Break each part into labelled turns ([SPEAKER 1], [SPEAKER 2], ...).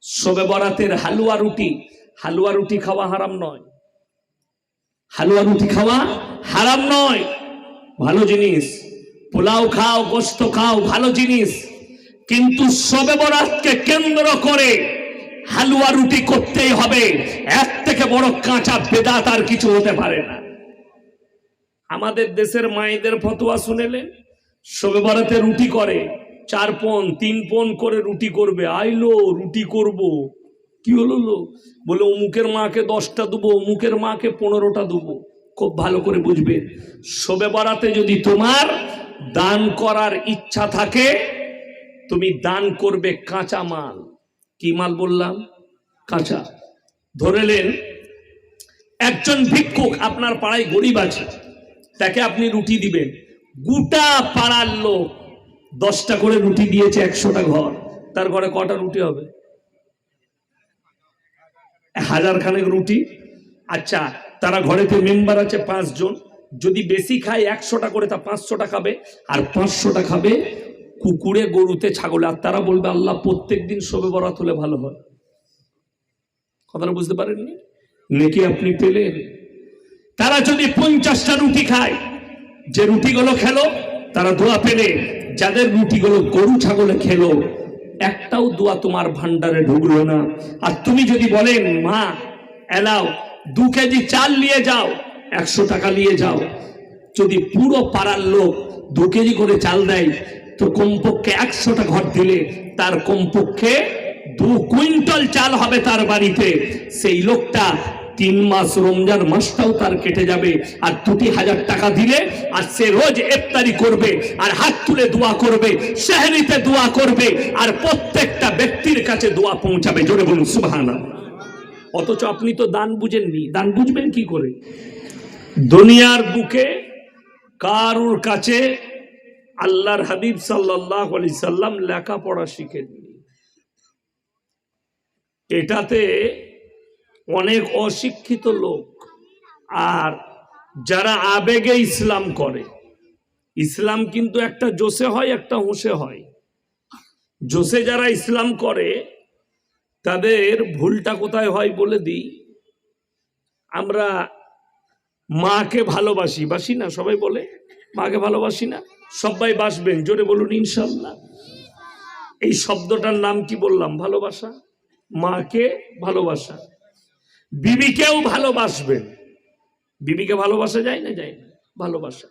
[SPEAKER 1] শোবে বরাতের হালুয়া রুটি। হালুয়া রুটি খাওয়া হারাম নয়। হালুয়া রুটি খাওয়া হারাম নয়। ভালো জিনিস। পোলাও খাও, গোস্ত খাও, ভালো জিনিস। কিন্তু শবে বরাতকে কেন্দ্র করে হালুয়া রুটি করতেই হবে। এক থেকে বড় কাঁচা বেদাত আর কিছু হতে পারে না। আমাদের দেশের মায়েদের ফতোয়া শুনেলেন শবে বরাতে রুটি করে। চার পন তিন পন করে রুটি করবে। আইলো, রুটি করব। কি হলো লো? বলে, অমুকের মাকে দশটা দেবো, অমুকের মাকে পনেরোটা দেবো। খুব ভালো করে বুঝবে। শোবে বরাতে যদি তোমার দান করার ইচ্ছা থাকে, তুমি দান করবে কাঁচা মাল। কি মাল বললাম? কাঁচা। ধরেলেন একজন ভিক্ষুক আপনার পাড়ায় গরিব আছে, তাকে আপনি রুটি দিবেন। গোটা পাড়ার লোক দশটা করে রুটি দিয়েছে, একশোটা ঘর। তার ঘরে কটা রুটি হবে? হাজার খানেক রুটি। আচ্ছা তারা ঘরেতে মেম্বার আছে পাঁচজন। যদি বেশি খায়, একশোটা করে, তা পাঁচশোটা খাবে। আর পাঁচশোটা খাবে কুকুরে, গরুতে, ছাগলে। আর তারা বলবে, আল্লাহ প্রত্যেক দিন শোবে বরাত হলে ভালো হয়। কথাটা বুঝতে পারেননি? নেকি আপনি পেলেন? তারা যদি পঞ্চাশটা রুটি খায়, যে রুটিগুলো খেলো তারা দোয়া পেলে। যাদের রুটিগুলো গরু ছাগলে খেলো, একটাও দোয়া তোমার ভান্ডারে ঢুকলো না। আর তুমি যদি বলেন মা, এলাও, দু কেজি চাল নিয়ে যাও, একশো টাকা নিয়ে যাও। যদি পুরো পাড়ার লোক দু কেজি করে চাল দেয়, তো কমপক্ষে একশোটা ঘর দিলে তার কমপক্ষে দু কুইন্টাল চাল হবে তার বাড়িতে। সেই লোকটা তিন মাস রমজান মাসটাও তার কেটে যাবে আর দুটি হাজার টাকা দিলে আর সে রোজ ইফতারি করবে আর হাত তুলে দোয়া করবে, সেহরিতে দোয়া করবে আর প্রত্যেকটা ব্যক্তির কাছে দোয়া পৌঁছাবে। জোরে বলুন, সুবহানাল্লাহ। অথচ আপনি তো দান বুঝেননি। দান বুঝবেন কি করে? দুনিয়ার বুকে কারুর কাছে আল্লাহর হাবিব সাল্লাহ আলি সাল্লাম লেখাপড়া শিখেননি। এটাতে অনেক অশিক্ষিত লোক। আর যারা আবেগে ইসলাম করে, ইসলাম কিন্তু একটা জোসে হয়, একটা হুঁসে হয়। জোসে যারা ইসলাম করে, তাদের ভুলটা কোথায় হয় বলে দিই? আমরা মাকে ভালোবাসি, বাসি না? সবাই বলে, মাকে ভালোবাসি না? সবাই বাসবেন, জোরে বলুন, ইনশাল্লাহ। এই শব্দটার নাম কি বললাম? ভালোবাসা? মাকে ভালোবাসা। বিবিকেও ভালোবাসবেন বিবিকে ভালোবাসা যায় না? যায় না। ভালোবাসা।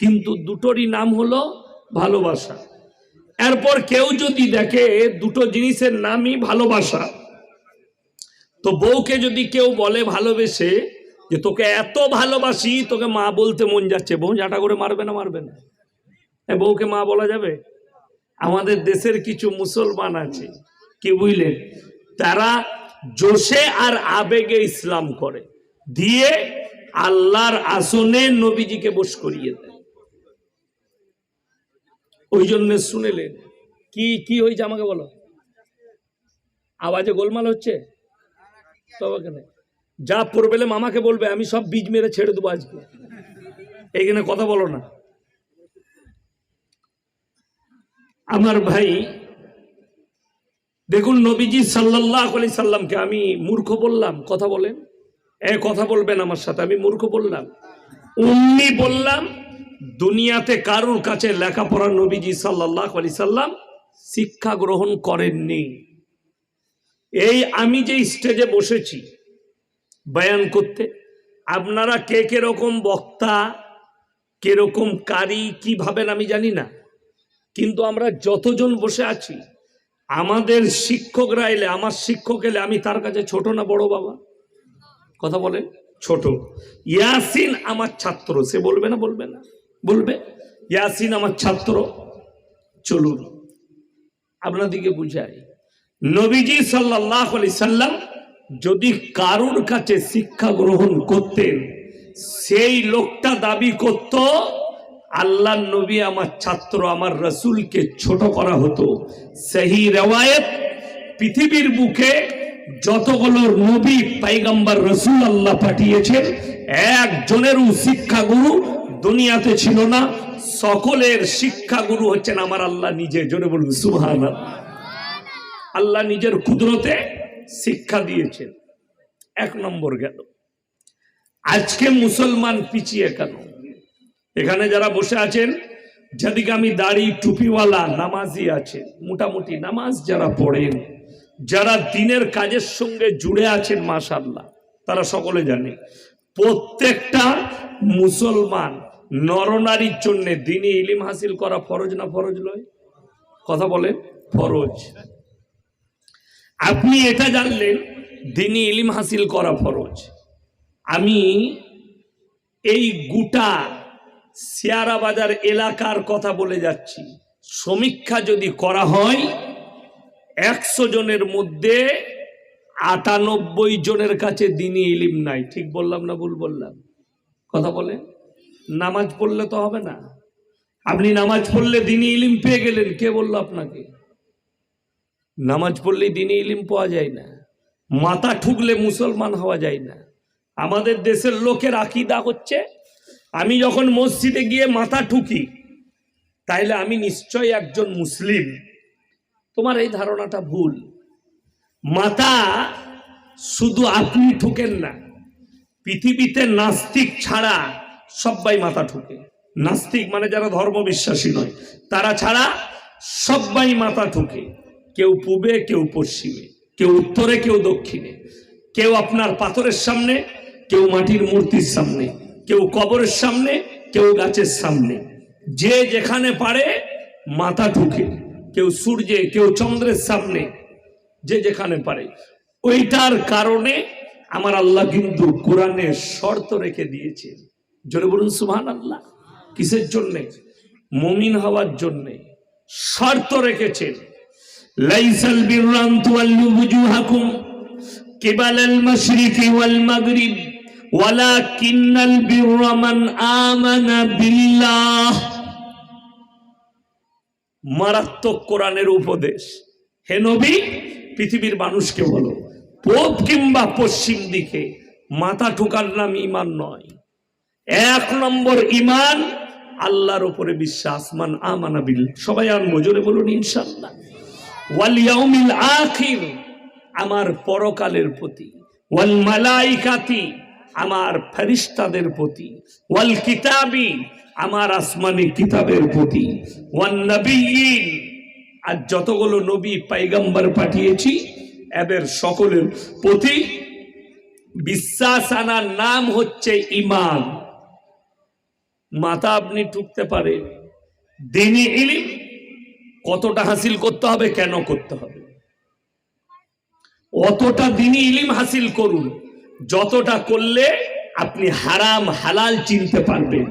[SPEAKER 1] কিন্তু দুটোরই নাম হলো ভালোবাসা। এরপর কেউ যদি দেখে দুটো জিনিসের নামই ভালোবাসা, তো বউকে যদি কেউ বলে ভালোবেসে যে, তোকে এত ভালোবাসি, তোকে মা বলতে মন যাচ্ছে। বউ জাটা করে মারবে না মারবে না? বউকে মা বলা যাবে? আমাদের দেশের কিছু মুসলমান আছে, কি বুঝলেন? তারা জোশে আর আবেগে ইসলাম করে। দিয়ে আল্লাহর আসনে নবীজিকে বস করিয়ে দেয়। ওই জন্য শুনেলেন, কি কি হয়েছে আমাকে বলো? আওয়াজে গোলমাল হচ্ছে? তবে কেন? যা পড়বেলে মামাকে বলবে, আমি সব বীজ মেরে ছেড়ে দেবো আজকে। এইখানে কথা বলো না। আমার ভাই দেখুন নবীজি সাল্লাহ আলি সাল্লামকে আমি মূর্খ বললাম, কথা বলেন। এ, কথা বলবেন আমার সাথে, আমি মূর্খ বললাম। উম্মি বললাম, দুনিয়াতে কারুর কাছে লেখাপড়া নবীজি সাল্লাহ আলি সাল্লাম শিক্ষা গ্রহণ করেননি। এই আমি যে স্টেজে বসেছি বয়ান করতে, আপনারা কে কেরকম বক্তা, কেরকম কারি, কি ভাবেন আমি জানি না। কিন্তু আমরা যতজন বসে আছি আমাদের শিক্ষকরা এলে, আমার শিক্ষক এলে আমি তার কাছে ছোট না বড় বাবা? কথা বলেন। ছোট। ইয়াসিন আমার ছাত্র। সে বলবে না বলবে না? বলবে? ইয়াসিন আমার ছাত্র। চলুন। আপনাদিকে বুঝাই। নবীজি সাল্লাহ আলি সাল্লাম যদি কারুর কাছে শিক্ষা গ্রহণ করতেন, সেই লোকটা দাবি করত আল্লাহ নবী আমার ছাত্র, আমার রসুলকে ছোট করা হতো। সেই রেওয়ায়ত পৃথিবীর বুকে যতগুলো নবী পাইগাম্বার রসুল আল্লাহ পাঠিয়েছেন একজনেরও শিক্ষাগুরু দুনিয়াতে ছিল না। সকলের শিক্ষাগুরু হচ্ছেন আমার আল্লাহ নিজে। জোরে বলুন সুবহান আল্লাহ নিজের কুদরতে শিক্ষা দিয়েছেন। এক নম্বর গেল, আজকে মুসলমান পিছিয়ে কেন? এখানে যারা বসে আছেন যেদিকে আমি দাড়ি, টুপিওয়ালা, নামাজি আছে মোটামুটি নামাজ যারা পড়েন, যারা দিনের কাজের সঙ্গে জুড়ে আছেন মাশাল্লাহ তারা সকলে জানে, প্রত্যেকটা মুসলমান নরনারীর জন্য দিনে ইলিম হাসিল করা ফরজ না ফরজ নয়? কথা বলেন, ফরজ। আপনি এটা জানলেন, দিনে ইলিম হাসিল করা ফরজ। আমি এই গোটা সিয়ারা বাজার এলাকার কথা বলে যাচ্ছি। সমীক্ষা যদি করা হয়, একশো জনের মধ্যে আটানব্বই জনের কাছে দিনই ইলিম নাই। ঠিক বললাম না ভুল বললাম? কথা বলে নামাজ পড়লে তো হবে না। আপনি নামাজ পড়লে দিনই ইলিম পেয়ে গেলেন, কে বলল আপনাকে? নামাজ পড়লেই দিনই ইলিম পাওয়া যায় না। মাথা ঠুকলে মুসলমান হওয়া যায় না। আমাদের দেশের লোকের আকিদা হচ্ছে আমি যখন মসজিদে গিয়ে মাথা ঠুকি, তাইলে আমি নিশ্চয় একজন মুসলিম। তোমার এই ধারণাটা ভুল। মাথা শুধু আপনি ঠুকেন না, পৃথিবীতে নাস্তিক ছাড়া সবাই মাথা ঠুকে। নাস্তিক মানে যারা ধর্ম বিশ্বাসী নয়, তারা ছাড়া সবাই মাথা ঠুকে। কেউ পূবে, কেউ পশ্চিমে, কেউ উত্তরে, কেউ দক্ষিণে, কেউ আপনার পাথরের সামনে, কেউ মাটির মূর্তির সামনে। কেউ কবরের সামনে, কেউ গাছের সামনে। যে যেখানে পারে, মাথা ঢুকে। কেউ সূর্যে, কেউ চন্দ্রের সামনে, যে যেখানে পারে। ওইটার কারণে আমার আল্লাহ কিন্তু কোরআনে শর্ত রেখে দিয়েছে। জোরে বলুন সুহান আল্লাহ কিসের জন্যে? মমিন হওয়ার জন্যে শর্ত রেখেছেন লাইসাল বিরান তুয়াল্লু বুজুহাকুম কিবালাল মাশরিকি ওয়াল মাগরিব। আমানা বিল্লাহ। মারাত্মক কোরআনের উপদেশ। হে নবী, পৃথিবীর মানুষকে বলো, পূব কিংবা পশ্চিম দিকে মাথা ঠুকার নাম ইমান নয়। এক নম্বর ইমান আল্লাহর উপরে বিশ্বাস। মান আমানা বিল, সবাই আর মজুরে বলুন ইনশাল্লাহ ওয়াল ইয়াউমিল আখির, আমার পরকালের প্রতি। ওয়াল মালাইকাতি আমার ফেরিস্তাদের প্রতি, ওয়াল কিতাবি আমার আসমানি কিতাবের প্রতি, ওয়ান নবীন আর যতগুলো নবী পাইগাম্বার পাঠিয়েছি, এদের সকলের প্রতি বিশ্বাস আনার নাম হচ্ছে ইমান মাথা আপনি টুকতে পারেন দিনই ইলিম কতটা হাসিল করতে হবে, কেন করতে হবে? অতটা দিনই ইলিম হাসিল করুন। যতটা করলে আপনি হারাম, হালাল চিনতে পারবেন,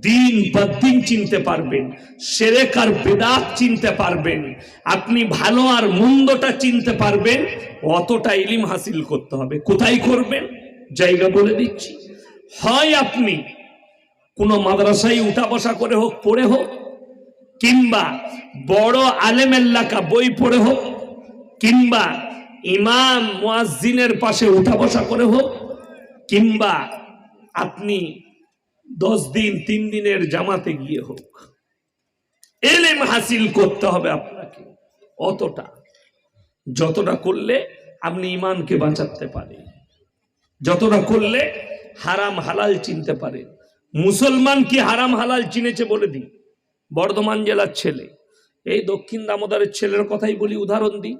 [SPEAKER 1] দিন বা দিন চিনতে পারবেন, সেরেক আর বেদাত চিনতে পারবেন, আপনি ভালো আর মন্দটা চিনতে পারবেন, অতটা ইলিম হাসিল করতে হবে। কোথায় করবেন? জায়গা বলে দিচ্ছি। হয় আপনি কোনো মাদ্রাসায় উঠা বসা করে হোক, পড়ে হোক, কিংবা বড় আলেমেল্লাকা বই পড়ে হোক, কিংবা ইমাম মুয়াজ্জিনের পাশে উঠা বসা করে হোক, কিংবা আপনি দশ দিন, তিন দিনের জামাতে গিয়ে হোক। এলেম হাসিল করতে হবে আপনাকে। অতটা। যতটা করলে আপনি ইমানকে বাঁচাতে পারেন। যতটা করলে হারাম হালাল চিনতে পারেন। মুসলমান কি হারাম হালাল চিনেছে বলে দিই? বর্ধমান জেলার ছেলে। এই দক্ষিণ দামোদরের ছেলের কথাই বলি, উদাহরণ দিই।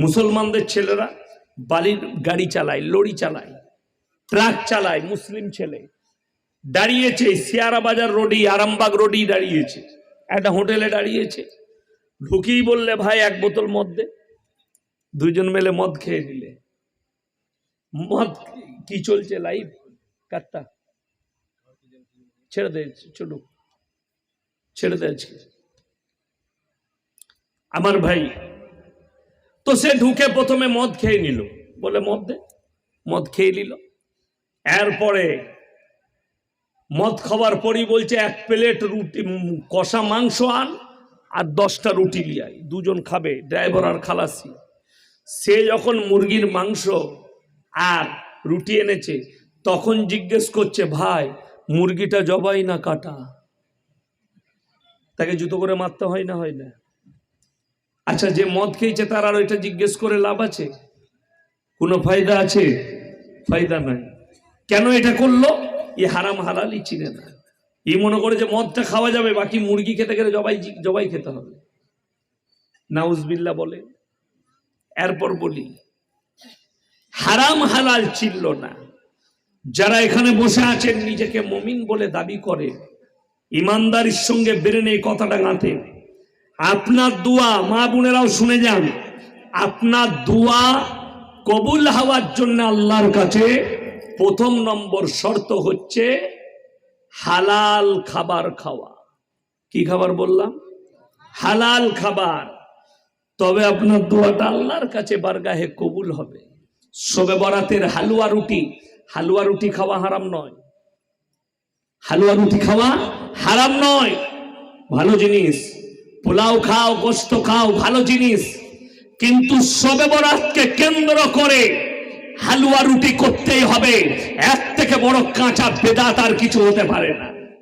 [SPEAKER 1] মুসলমানদের ছেলেরা বালির গাড়ি চালায়, লরি চালায়, ট্রাক চালায়, মুসলিম ছেলে। দাঁড়িয়েছে, সিয়ারা বাজার রোডই, আরামবাগ রোডই দাঁড়িয়েছে। একটা হোটেলে দাঁড়িয়েছে। ঢুকিয়ে বললে, ভাই, এক বোতল মদ দে। দুজন মিলে মদ খেয়ে নিলে। মদ কি চলছে লাইভ কাটটা। ছেড়ে দে, চলুক। ছেড়ে দে আজকে। আমার ভাই তো সে ঢুকে প্রথমে মদ খেয়ে নিল। বলে, মদ দে। মদ খেয়ে নিল। এরপরে মদ খাওয়ার পরই বলছে, এক প্লেট রুটি কষা মাংস আন আর দশটা রুটি লিয়াই দুজন খাবে, ড্রাইভার আর খালাসি। সে যখন মুরগির মাংস আর রুটি এনেছে, তখন জিজ্ঞেস করছে, ভাই, মুরগিটা জবাই না কাটা? তাকে জুতো করে মারতে হয় না হয় না। আচ্ছা যে মদ খেয়েছে তার আর ওইটা জিজ্ঞেস করে লাভ আছে? কোনো ফায়দা আছে? ফায়দা নাই। কেন এটা করল? এ হারাম হালালই চিনে না। এই মনে করে যে মদটা খাওয়া যাবে, বাকি মুরগি খেতে গেলে জবাই জবাই খেতে হবে। নাউজবিল্লা বলে। এরপর বলি, হারাম হালাল চিনল না। যারা এখানে বসে আছেন, নিজেকে মমিন বলে দাবি করে, ইমানদারির সঙ্গে বেরেন এই কথাটা গাঁথে আপনার দোয়া, মা বোনেরাও শুনে যান। আপনার দোয়া কবুল হওয়ার জন্য আল্লাহর কাছে প্রথম নম্বর শর্ত হচ্ছে হালাল খাবার খাওয়া। কি খাবার বললাম? হালাল খাবার। তবে আপনার দোয়াটা আল্লাহর কাছে বারগাহে কবুল হবে। শোবে বরাতের হালুয়া রুটি। হালুয়া রুটি খাওয়া হারাম নয়। হালুয়া রুটি খাওয়া হারাম নয়। ভালো জিনিস। পোলাও খাও, গোস্ত খাও, ভালো জিনিস। কিন্তু সবে বরাতকে কেন্দ্র করে হালুয়া রুটি করতেই হবে। এক থেকে বড় কাঁচা বেদাত আর কিছু হতে পারে না।